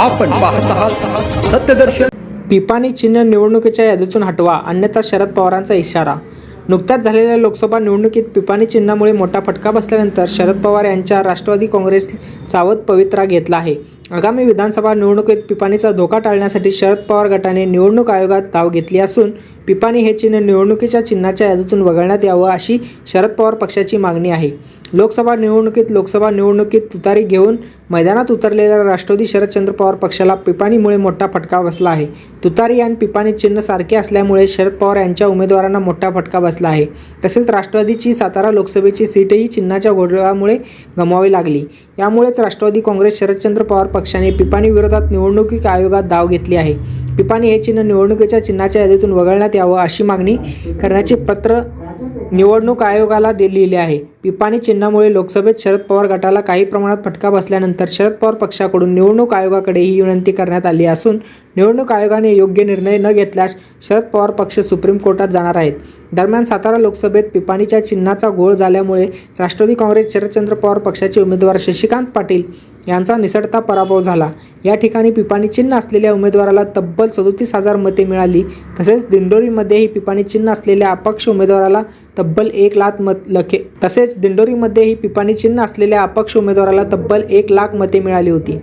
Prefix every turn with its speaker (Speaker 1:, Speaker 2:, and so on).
Speaker 1: आपण पाहत आहात सत्यदर्शन.
Speaker 2: पिपाणी चिन्ह निवडणुकीच्या यादीतून हटवा अन्यथा शरद पवारांचा इशारा. नुकत्याच झालेल्या लोकसभा निवडणुकीत पिपाणी चिन्हामुळे मोठा फटका बसल्यानंतर शरद पवार यांच्या राष्ट्रवादी काँग्रेस सावध पवित्रा घेतला आहे. आगामी विधानसभा निवडणुकीत पिपाणीचा धोका टाळण्यासाठी शरद पवार गटाने निवडणूक आयोगात धाव घेतली असून पिपाणी हे चिन्ह निवडणुकीच्या चिन्हाच्या यादीतून वगळण्यात यावं अशी शरद पवार पक्षाची मागणी आहे. लोकसभा निवडणुकीत लोकसभा निवडणुकीत तुतारी घेऊन मैदानात उतरलेल्या राष्ट्रवादी शरदचंद्र पवार पक्षाला पिपाणीमुळे मोठा फटका बसला आहे. तुतारी आणि पिपाणी चिन्ह सारखे असल्यामुळे शरद पवार यांच्या उमेदवारांना मोठा फटका बसला आहे. तसेच राष्ट्रवादीची सातारा लोकसभेची सीटही चिन्हाच्या घोटाळ्यामुळे गमवावी लागली. यामुळेच राष्ट्रवादी काँग्रेस शरदचंद्र पवार पक्षाने पिपाणी विरोधात निवडणूक आयोगात धाव घेतली आहे. पिपाणी हे चिन्ह निवडणुकीच्या चिन्हाच्या यादीतून वगळण्यात यावं अशी मागणी करण्याचे पत्र निवडणूक आयोगाला दिलेले आहे. पिपाणी चिन्हामुळे लोकसभेत शरद पवार गटाला काही प्रमाणात फटका बसल्यानंतर शरद पवार पक्षाकडून निवडणूक आयोगाकडे ही विनंती करण्यात आली असून निवडणूक आयोगाने योग्य निर्णय न घेतल्यास शरद पवार पक्ष सुप्रीम कोर्टात जाणार आहेत. दरम्यान सातारा लोकसभेत पिपाणीच्या चिन्हाचा घोळ झाल्यामुळे राष्ट्रवादी काँग्रेस शरदचंद्र पवार पक्षाचे उमेदवार शशिकांत पाटील यांचा निसटता पराभव झाला. या ठिकाणी पिपाणी चिन्ह असलेल्या उमेदवाराला तब्बल सदोतीस हजार मते मिळाली. तसेच दिंडोरीमध्येही पिपाणी चिन्ह असलेल्या अपक्ष उमेदवाराला तब्बल एक लाख मत लखे तसेच दिंडोरीमध्येही पिपाणी चिन्ह असलेल्या अपक्ष उमेदवाराला तब्बल एक लाख मते मिळाली होती.